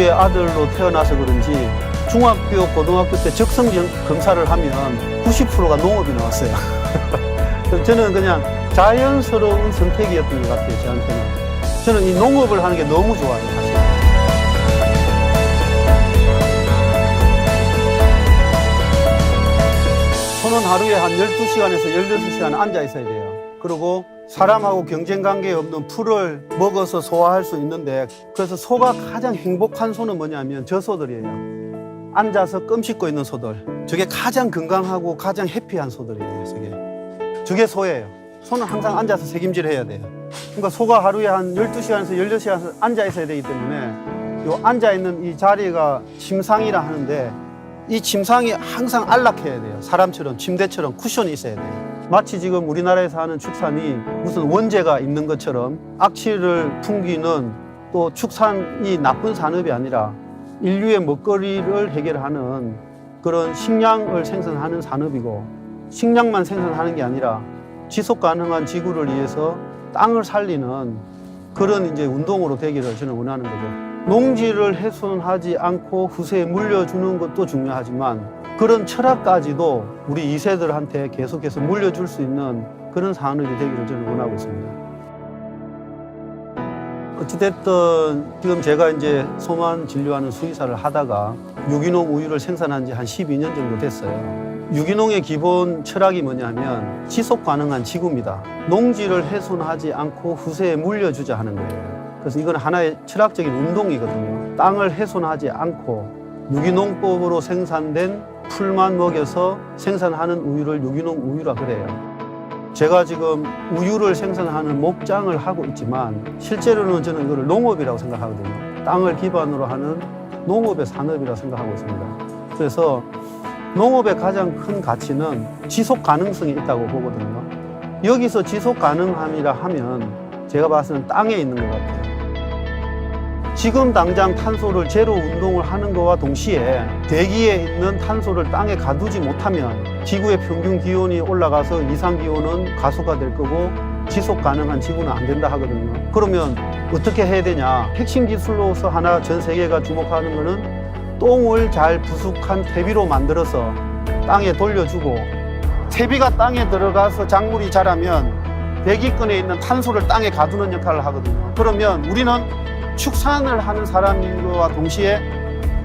부부의 아들로 태어나서 그런지 중학교, 고등학교 때 적성 정- 검사를 하면 90%가 농업이 나왔어요. 저는 그냥 자연스러운 선택이었던 것 같아요, 저한테는. 저는 이 농업을 하는 게 너무 좋아요, 사실. 저는 하루에 한 12시간에서 16시간 앉아 있어야 돼요. 그리고 사람하고 경쟁 관계 없는 풀을 먹어서 소화할 수 있는데 그래서 소가 가장 행복한 소는 뭐냐면 저 소들이에요. 앉아서 껌 씹고 있는 소들. 저게 가장 건강하고 가장 해피한 소들이에요, 저게. 저게 소예요. 소는 항상 앉아서 책임질 해야 돼요. 그러니까 소가 하루에 한 12시간에서 16시간 앉아 있어야 되기 때문에 요 앉아 있는 이 자리가 침상이라 하는데 이 침상이 항상 안락해야 돼요. 사람처럼 침대처럼 쿠션이 있어야 돼요. 마치 지금 우리나라에서 하는 축산이 무슨 원재가 있는 것처럼 악취를 풍기는 또 축산이 나쁜 산업이 아니라 인류의 먹거리를 해결하는 그런 식량을 생산하는 산업이고 식량만 생산하는 게 아니라 지속 가능한 지구를 위해서 땅을 살리는 그런 이제 운동으로 되기를 저는 원하는 거죠. 농지를 훼손하지 않고 후세에 물려주는 것도 중요하지만 그런 철학까지도 우리 2세들한테 계속해서 물려줄 수 있는 그런 산업이 되기를 저는 원하고 있습니다. 어찌됐든 지금 제가 이제 소만 진료하는 수의사를 하다가 유기농 우유를 생산한 지 한 12년 정도 됐어요. 유기농의 기본 철학이 뭐냐면 지속 가능한 지구입니다. 농지를 훼손하지 않고 후세에 물려주자 하는 거예요. 그래서 이건 하나의 철학적인 운동이거든요. 땅을 훼손하지 않고 유기농법으로 생산된 풀만 먹여서 생산하는 우유를 유기농 우유라 그래요. 제가 지금 우유를 생산하는 목장을 하고 있지만 실제로는 저는 이거를 농업이라고 생각하거든요. 땅을 기반으로 하는 농업의 산업이라고 생각하고 있습니다. 그래서 농업의 가장 큰 가치는 지속 가능성이 있다고 보거든요. 여기서 지속 가능함이라 하면 제가 봤을 때는 땅에 있는 것 같아요. 지금 당장 탄소를 제로 운동을 하는 것과 동시에 대기에 있는 탄소를 땅에 가두지 못하면 지구의 평균 기온이 올라가서 이상 기온은 가속화 될 거고 지속 가능한 지구는 안 된다 하거든요. 그러면 어떻게 해야 되냐? 핵심 기술로서 하나 전 세계가 주목하는 거는 똥을 잘 부숙한 퇴비로 만들어서 땅에 돌려주고 퇴비가 땅에 들어가서 작물이 자라면 대기권에 있는 탄소를 땅에 가두는 역할을 하거든요. 그러면 우리는 축산을 하는 사람과 동시에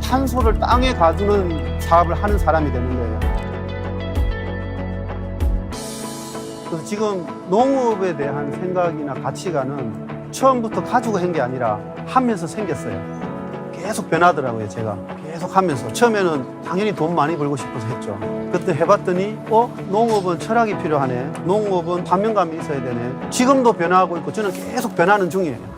탄소를 땅에 가두는 사업을 하는 사람이 되는 거예요. 그래서 지금 농업에 대한 생각이나 가치관은 처음부터 가지고 한 게 아니라 하면서 생겼어요. 계속 변하더라고요, 제가. 계속 하면서. 처음에는 당연히 돈 많이 벌고 싶어서 했죠. 그때 해봤더니, 어? 농업은 철학이 필요하네. 농업은 사명감이 있어야 되네. 지금도 변화하고 있고, 저는 계속 변하는 중이에요.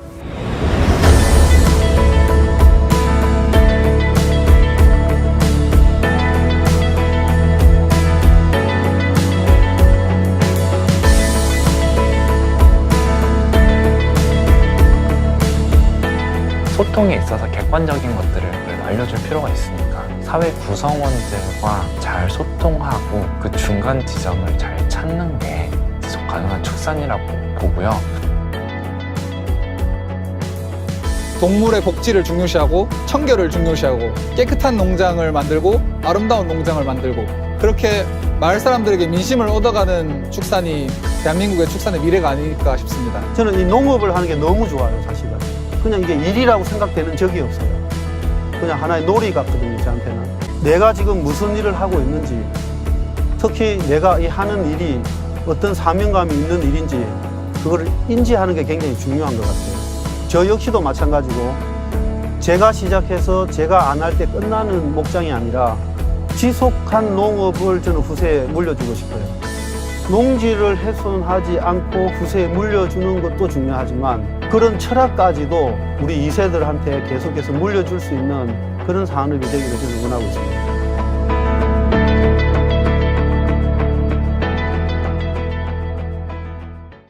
소통에 있어서 객관적인 것들을 그래도 알려줄 필요가 있으니까 사회 구성원들과 잘 소통하고 그 중간 지점을 잘 찾는 게 지속 가능한 축산이라고 보고요. 동물의 복지를 중요시하고 청결을 중요시하고 깨끗한 농장을 만들고 아름다운 농장을 만들고 그렇게 마을 사람들에게 민심을 얻어가는 축산이 대한민국의 축산의 미래가 아닐까 싶습니다. 저는 이 농업을 하는 게 너무 좋아요, 사실은. 그냥 이게 일이라고 생각되는 적이 없어요. 그냥 하나의 놀이 같거든요, 저한테는. 내가 지금 무슨 일을 하고 있는지, 특히 내가 이 하는 일이 어떤 사명감이 있는 일인지, 그거를 인지하는 게 굉장히 중요한 것 같아요. 저 역시도 마찬가지고, 제가 시작해서 제가 안 할 때 끝나는 목장이 아니라, 지속한 농업을 저는 후세에 물려주고 싶어요. 농지를 훼손하지 않고 후세에 물려주는 것도 중요하지만 그런 철학까지도 우리 2세들한테 계속해서 물려줄 수 있는 그런 산업이 되기를 저는 원하고 있습니다.